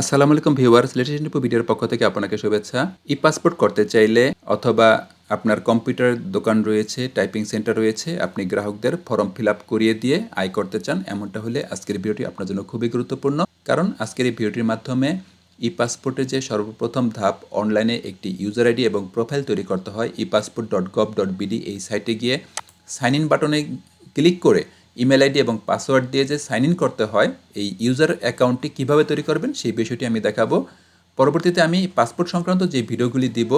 আসসালামু আলাইকুম viewers, latest info ভিডিওর পক্ষ থেকে আপনাকে শুভেচ্ছা। ই পাসপোর্ট করতে চাইলে অথবা আপনার কম্পিউটার দোকান রয়েছে, টাইপিং সেন্টার রয়েছে, আপনি গ্রাহকদের ফর্ম ফিল আপ করিয়ে দিয়ে আয় করতে চান, এমনটা হলে আজকের ভিডিওটি আপনার জন্য খুবই গুরুত্বপূর্ণ। কারণ আজকের এই ভিডিওটির মাধ্যমে ই পাসপোর্টের যে সর্বপ্রথম ধাপ, অনলাইনে একটি ইউজার আইডি এবং প্রোফাইল তৈরি করতে হয়, e passport dot gov dot BD এই সাইটে গিয়ে সাইন ইন বাটনে ক্লিক করে ইমেল আইডি এবং পাসওয়ার্ড দিয়ে যে সাইন ইন করতে হয়, এই ইউজার অ্যাকাউন্টটি কীভাবে তৈরি করবেন সেই বিষয়টি আমি দেখাবো। পরবর্তীতে আমি পাসপোর্ট সংক্রান্ত যে ভিডিওগুলি দিব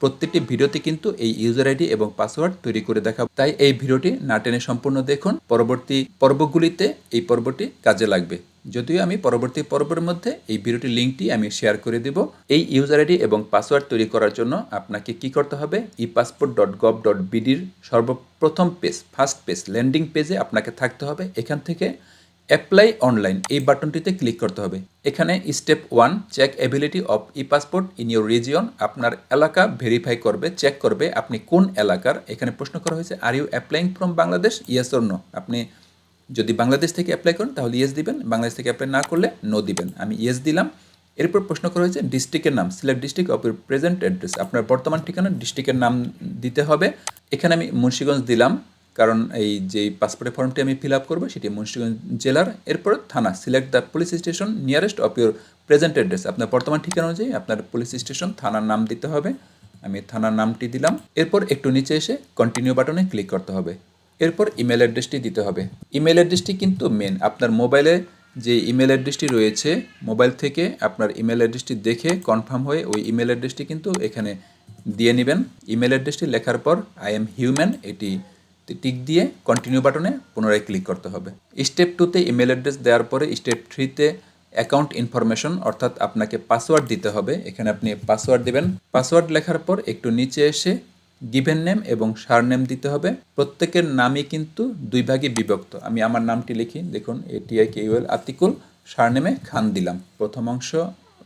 প্রত্যেকটি ভিডিওতে কিন্তু এই ইউজার আইডি এবং পাসওয়ার্ড তৈরি করে দেখাবো। তাই এই ভিডিওটি না টেনে সম্পূর্ণ দেখুন। পরবর্তী পর্বগুলিতে এই পর্বটি কাজে লাগবে। যদিও আমি পরবর্তী পর্বের মধ্যে এই ভিডিওটির লিঙ্কটি আমি শেয়ার করে দেব। এই ইউজার আইডি এবং পাসওয়ার্ড তৈরি করার জন্য আপনাকে কি করতে হবে? E passport dot gov dot বিডির সর্বপ্রথম পেজ ফার্স্ট পেজ ল্যান্ডিং পেজে আপনাকে থাকতে হবে। এখান থেকে অ্যাপ্লাই অনলাইন এই বাটনটিতে ক্লিক করতে হবে। এখানে step one check ability of e passport in your region আপনার এলাকা ভেরিফাই করবে চেক করবে আপনি কোন এলাকার। এখানে প্রশ্ন করা হয়েছে are you applying from Bangladesh yes or no আপনি যদি বাংলাদেশ থেকে অ্যাপ্লাই করেন, তাহলে ইয়েস দিবেন। বাংলাদেশ থেকে অ্যাপ্লাই না করলে নো দিবেন। আমি ইয়েস দিলাম। এরপর প্রশ্ন করা হয়েছে ডিস্ট্রিক্টের নাম select district of your present address আপনার বর্তমান ঠিকানা ডিস্ট্রিক্টের নাম দিতে হবে। এখানে আমি মুন্সিগঞ্জ দিলাম। কারণ এই যে পাসপোর্টের ফর্মটি আমি ফিল আপ করব, সেটি মুন্সিগঞ্জ জেলার, এরপর থানা select the police station nearest of your present address আপনার বর্তমান ঠিকানা অনুযায়ী আপনার পুলিশ স্টেশন থানার নাম দিতে হবে। আমি থানার নামটি দিলাম। এরপর একটু নিচে এসে কন্টিনিউ বাটনে ক্লিক করতে হবে। এরপর ইমেল অ্যাড্রেসটি দিতে হবে। ইমেল অ্যাড্রেসটি কিন্তু মেন আপনার মোবাইলে যে ইমেল অ্যাড্রেসটি রয়েছে মোবাইল থেকে আপনার ইমেল অ্যাড্রেসটি দেখে কনফার্ম হয়ে ওই ইমেল অ্যাড্রেসটি কিন্তু এখানে দিয়ে নেবেন। ইমেল অ্যাড্রেসটি লেখার পর আই এম হিউম্যান এটি টিক দিয়ে কন্টিনিউ বাটনে পুনরায় ক্লিক করতে হবে। স্টেপ টুতে ইমেল অ্যাড্রেস দেওয়ার পরে স্টেপ থ্রিতে অ্যাকাউন্ট ইনফরমেশন অর্থাৎ আপনাকে পাসওয়ার্ড দিতে হবে। এখানে আপনি পাসওয়ার্ড দেবেন। পাসওয়ার্ড লেখার পর একটু নিচে এসে গিভেন নেম এবং সার নেম দিতে হবে। প্রত্যেকের নামই কিন্তু দুই ভাগে বিভক্ত। আমি আমার নামটি লিখি। দেখুন এটিআই কেউএল আতিকুল সার নেমে খান দিলাম। প্রথম অংশ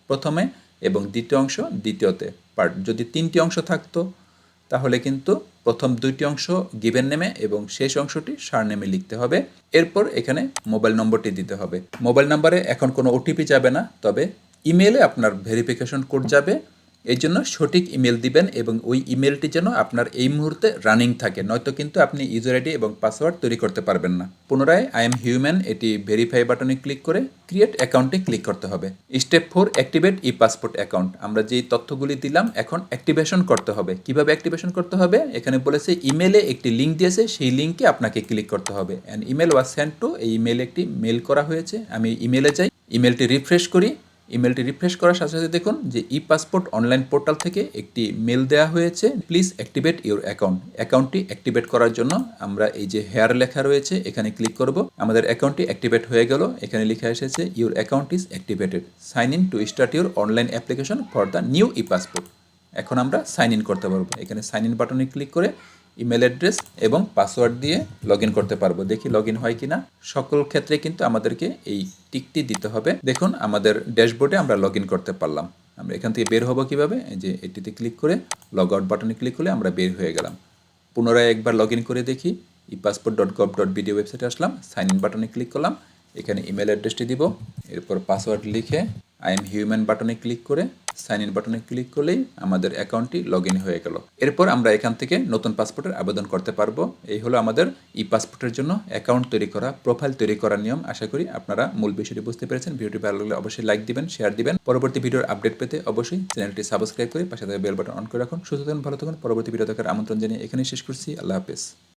প্রথমে এবং দ্বিতীয় অংশ দ্বিতীয়তে। পার্ট যদি তিনটি অংশ থাকতো তাহলে কিন্তু প্রথম দুইটি অংশ গিভেন নেমে এবং শেষ অংশটি সার নেমে লিখতে হবে। এরপর এখানে মোবাইল নম্বরটি দিতে হবে। মোবাইল নাম্বারে এখন কোনো ওটিপি যাবে না, তবে ইমেলে আপনার ভেরিফিকেশন কোড যাবে। এই জন্য সঠিক ইমেল দিবেন এবং ওই ইমেলটি যেন আপনার এই মুহূর্তে রানিং থাকে। নয়তো কিন্তু আপনি ইউজার আইডি এবং পাসওয়ার্ড তৈরি করতে পারবেন না। পুনরায় আই এম হিউম্যান এটি ভেরিফাই বাটনে ক্লিক করে ক্রিয়েট অ্যাকাউন্টে ক্লিক করতে হবে। Step four activate e passport account আমরা যেই তথ্যগুলি দিলাম, এখন অ্যাক্টিভেশন করতে হবে। কীভাবে অ্যাক্টিভেশন করতে হবে? এখানে বলেছে ইমেলে একটি লিঙ্ক দিয়েছে, সেই লিঙ্কে আপনাকে ক্লিক করতে হবে। And email was sent to এই ইমেলে একটি মেল করা হয়েছে। আমি ইমেলে যাই ইমেলটি রিফ্রেশ করি। ইমেলটি রিফ্রেশ করার সাথে সাথে দেখুন যে ই পাসপোর্ট অনলাইন পোর্টাল থেকে একটি মেল দেওয়া হয়েছে। প্লিজ অ্যাক্টিভেট ইউর অ্যাকাউন্ট অ্যাকাউন্টটি অ্যাক্টিভেট করার জন্য আমরা এই যে হেয়ার লেখা রয়েছে, এখানে ক্লিক করব। আমাদের অ্যাকাউন্টটি অ্যাক্টিভেট হয়ে গেল। এখানে লেখা এসেছে your account is activated sign in to start your online application for the new e passport এখন আমরা সাইন ইন করতে পারব। এখানে সাইন ইন বাটনে ক্লিক করে ইমেল অ্যাড্রেস এবং পাসওয়ার্ড দিয়ে লগ করতে পারব। দেখি লগ হয় কিনা। সকল ক্ষেত্রে কিন্তু আমাদেরকে এই টিকটি দিতে হবে। দেখুন, আমাদের ড্যাশবোর্ডে আমরা লগ করতে পারলাম। আমরা এখান থেকে বের হব কীভাবে? যে এটিতে ক্লিক করে লগ আউট বাটনে ক্লিক করলে আমরা বের হয়ে গেলাম। পুনরায় একবার লগ করে দেখি। E passport dot gov dot BDO ওয়েবসাইটে আসলাম, সাইন ইন বাটনে ক্লিক করলাম। এখানে ইমেল অ্যাড্রেসটি দিব। এরপর পাসওয়ার্ড লিখে আই এম হিউম্যান বাটনে ক্লিক করে সাইন ইন বাটনে ক্লিক করলেই আমাদের অ্যাকাউন্টটি লগ ইন হয়ে গেল। এরপর আমরা এখান থেকে নতুন পাসপোর্টের আবেদন করতে পারব। এই হলো আমাদের ই পাসপোর্টের জন্য অ্যাকাউন্ট তৈরি করা, প্রোফাইল তৈরি করার নিয়ম। আশা করি আপনারা মূল বিষয়টি বুঝতে পেরেছেন। ভিডিওটি ভালো লাগলে অবশ্যই লাইক দিবেন, শেয়ার দিবেন। পরবর্তী ভিডিওর আপডেট পেতে অবশ্যই চ্যানেলটি সাবস্ক্রাইব করে পাশে থাকা বেল বাটন অন করে রাখুন। সুস্থ থাকুন, ভালো থাকুন। পরবর্তী ভিডিও দেখার আমন্ত্রণ জানিয়ে এখানেই শেষ করছি। আল্লাহ হাফেজ।